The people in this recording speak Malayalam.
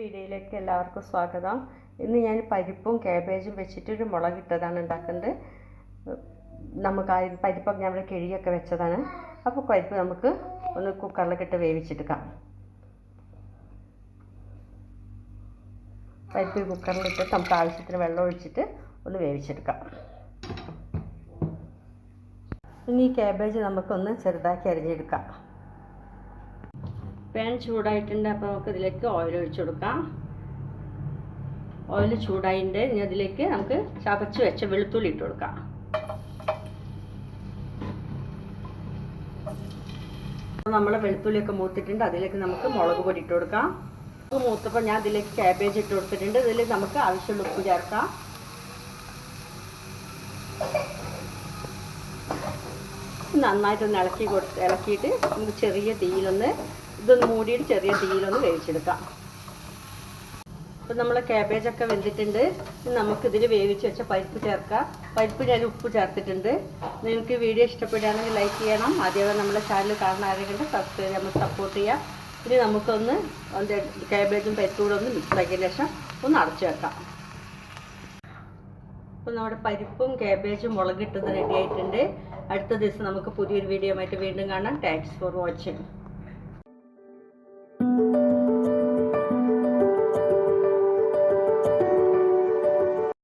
വീഡിയോയിലേക്ക് എല്ലാവർക്കും സ്വാഗതം. ഇന്ന് ഞാൻ പരിപ്പും കാബേജും വെച്ചിട്ടൊരു മുളകിട്ടതാണ് ഉണ്ടാക്കുന്നത്. നമുക്ക് പരിപ്പൊക്കെ ഞാൻ ഇവിടെ കിഴിയൊക്കെ വെച്ചതാണ്. അപ്പോൾ പരിപ്പ് നമുക്ക് ഒന്ന് കുക്കറിലൊക്കെ ഇട്ട് വേവിച്ചെടുക്കാം. പരിപ്പ് കുക്കറിലിട്ട് നമുക്ക് ആവശ്യത്തിന് വെള്ളം ഒഴിച്ചിട്ട് ഒന്ന് വേവിച്ചെടുക്കാം. ഇനി ഈ കാബേജ് നമുക്കൊന്ന് ചെറുതാക്കി അരിഞ്ഞെടുക്കാം. പാൻ ചൂടായിട്ടുണ്ട് അപ്പോൾ നമുക്ക് ഇതിലേക്ക് ഓയിൽ ഒഴിച്ചു കൊടുക്കാം. ഓയിൽ ചൂടായിട്ടുണ്ട് ഇനി അതിലേക്ക് നമുക്ക് ചതച്ച് വെച്ച വെളുത്തുള്ളി ഇട്ട് കൊടുക്കാം. നമ്മൾ വെളുത്തുള്ളിയൊക്കെ മൂത്തിട്ടുണ്ട് അതിലേക്ക് നമുക്ക് മുളക് പൊടി ഇട്ട് കൊടുക്കാം. മൂത്തപ്പോൾ ഞാൻ ഇതിലേക്ക് കാബേജ് ഇട്ട് കൊടുത്തിട്ടുണ്ട് ഇതിൽ നമുക്ക് ആവശ്യമുള്ള ഉപ്പ് ചേർക്കാം. നന്നായിട്ടൊന്ന് ഇളക്കി കൊടുത്ത് ഇളക്കിയിട്ട് നമുക്ക് ചെറിയ തീയിലൊന്ന് ഇതൊന്ന് മൂടിയിട്ട് ചെറിയ തീയിലൊന്ന് വേവിച്ചെടുക്കാം. ഇപ്പം നമ്മൾ ക്യാബേജൊക്കെ വെന്തിട്ടുണ്ട്. നമുക്കിതിൽ വേവിച്ച് വെച്ച പരിപ്പ് ചേർക്കാം. പരിപ്പ് ഞാൻ ഉപ്പ് ചേർത്തിട്ടുണ്ട്. നിങ്ങൾക്ക് വീഡിയോ ഇഷ്ടപ്പെടുകയാണെങ്കിൽ ലൈക്ക് ചെയ്യണം. ആദ്യമേ നമ്മുടെ ചാനൽ കാണാൻ ആരെങ്കിലും സബ്സ്ക്രൈബ് നമ്മൾ സപ്പോർട്ട് ചെയ്യാം. ഇനി നമുക്കൊന്ന് അതിന്റെ ക്യാബേജും പരിപ്പും കൂടെ ഒന്ന് മിക്സ് ആക്കിയതിന് ശേഷം ഒന്ന് അടച്ചു വെക്കാം. അപ്പോൾ നമ്മുടെ പരിപ്പും ക്യാബേജും മുളകിട്ടത് റെഡി ആയിട്ടുണ്ട്. അടുത്ത ദിവസം നമുക്ക് പുതിയൊരു വീഡിയോ ആയിട്ട് വീണ്ടും കാണാം. Thanks for watching